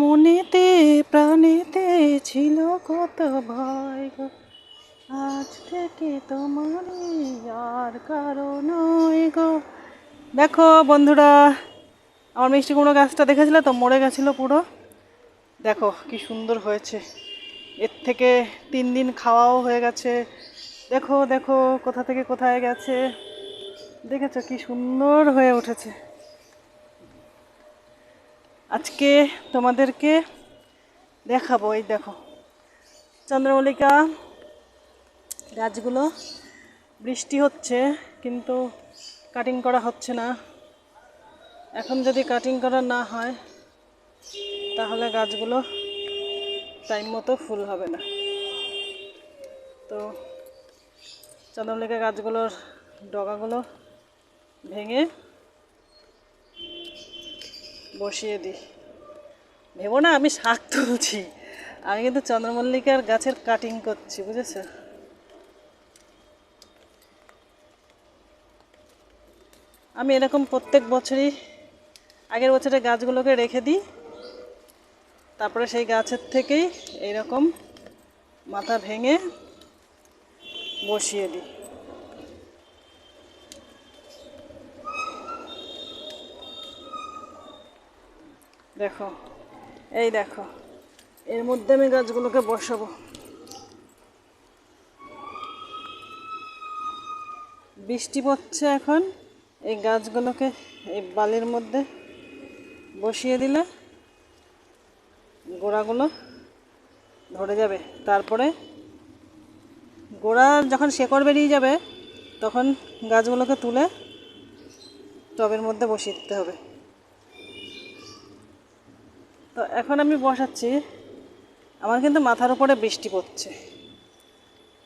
মনেতে, প্রাণেতে ছিল কত ভয় গো আজ থেকে তোমার আর কারও নয় গো। দেখো বন্ধুরা, আমার মিষ্টি কুমড়ো গাছটা দেখেছিলে তো? মরে গেছিল পুরো। দেখো কি সুন্দর হয়েছে। এর থেকে তিন দিন খাওয়াও হয়ে গেছে। দেখো দেখো, কোথা থেকে কোথায় গেছে। দেখেছ কি সুন্দর হয়ে উঠেছে। আজকে তোমাদেরকে দেখাবো, এই দেখো। চন্দ্রমল্লিকা গাছগুলো, বৃষ্টি হচ্ছে, কিন্তু কাটিং করা হচ্ছে না। এখন যদি কাটিং করা না হয়, তাহলে গাছগুলো টাইম মতো ফুল হবে না। তো চন্দ্রমল্লিকা গাছগুলোর ডগাগুলো ভেঙে বসিয়ে দিই। ভেবো না, আমি শাক তুলছি। আমি কিন্তু চন্দ্রমল্লিকার গাছের কাটিং করছি, বুঝেছ? আমি এরকম প্রত্যেক বছরই আগের বছরে গাছগুলোকে রেখে দিই। তারপরে সেই গাছের থেকেই এইরকম মাথা ভেঙে বসিয়ে দিই। দেখো, এই দেখো, এর মধ্যে আমি গাছগুলোকে বসাবো। বৃষ্টি পড়ছে এখন, এই গাছগুলোকে এই বালির মধ্যে বসিয়ে দিলে গোড়াগুলো ধরে যাবে। তারপরে গোড়া যখন শেকড় বেরিয়ে যাবে, তখন গাছগুলোকে তুলে টবের মধ্যে বসিয়ে দিতে হবে। তো এখন আমি বসাচ্ছি। আমার কিন্তু মাথার উপরে বৃষ্টি পড়ছে।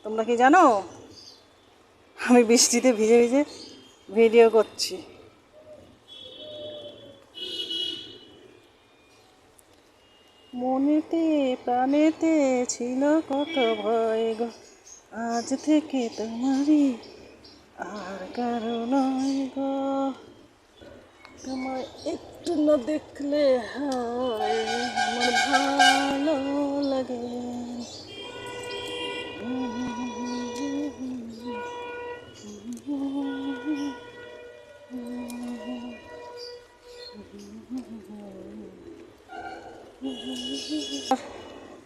তোমরা কি জানো? আমি বৃষ্টিতে ভিজে ভিজে ভিডিও করছি। মনেতে, প্রাণেতে ছিল কত ভয় গো। আজ থেকে তোমারই আর কারণ গো। একটু না দেখলে আমার ভালো লাগে।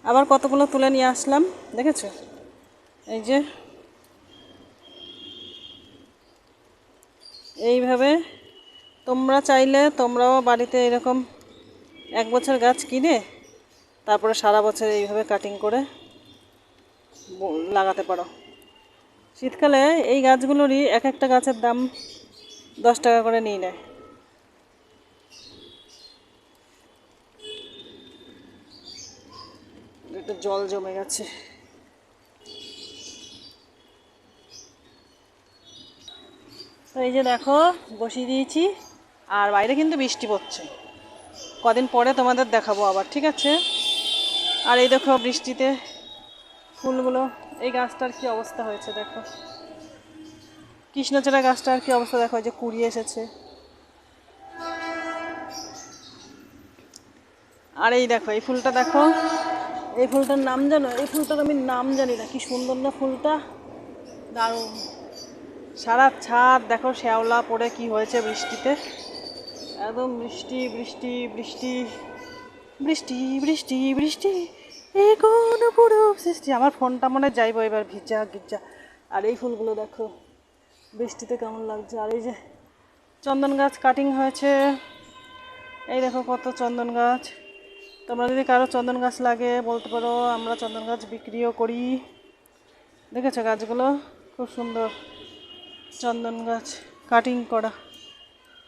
আবার কতগুলো তুলে নিয়ে আসলাম, দেখেছ? এই যে। এইভাবে তোমরা চাইলে তোমরাও বাড়িতে এরকম এক বছর গাছ কিনে, তারপরে সারা বছর এইভাবে কাটিং করে লাগাতে পারো। শীতকালে এই গাছগুলোরই এক একটা গাছের দাম দশ টাকা করে নিয়ে নেয়। একটু জল জমে গেছে। তো এই যে দেখো, বসিয়ে দিয়েছি। আর বাইরে কিন্তু বৃষ্টি পড়ছে। কদিন পরে তোমাদের দেখাবো আবার, ঠিক আছে? আর এই দেখো বৃষ্টিতে ফুলগুলো, এই গাছটার কি অবস্থা হয়েছে দেখো। কৃষ্ণচূড়া গাছটার কি অবস্থা দেখো যে কুড়িয়ে এসেছে। আর এই দেখো, এই ফুলটা দেখো, এই ফুলটার নাম জানো? এই ফুলটার আমি নাম জানি না, কি সুন্দর না ফুলটা? দারুণ। সারা ছাদ, দেখো, শ্যাওলা পড়ে কি হয়েছে বৃষ্টিতে। একদম বৃষ্টি বৃষ্টি বৃষ্টি বৃষ্টি বৃষ্টি বৃষ্টি এই কোন পুরো সৃষ্টি? আমার ফোনটা মনে যাইবো এবার ভিজা, গিজা। আর এই ফুলগুলো দেখো, বৃষ্টিতে কেমন লাগছে। আর এই যে চন্দন গাছ কাটিং হয়েছে। এই দেখো কত চন্দন গাছ। তোমরা যদি কারও চন্দন গাছ লাগে, বলতে পারো, আমরা চন্দন গাছ বিক্রিও করি। দেখেছ গাছগুলো? খুব সুন্দর চন্দন গাছ কাটিং করা।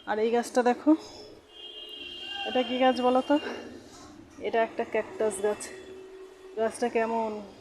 আর এই গাছটা দেখো। এটা কি গাছ বলো তো? এটা একটা ক্যাকটাস গাছ। গাছটা কেমন?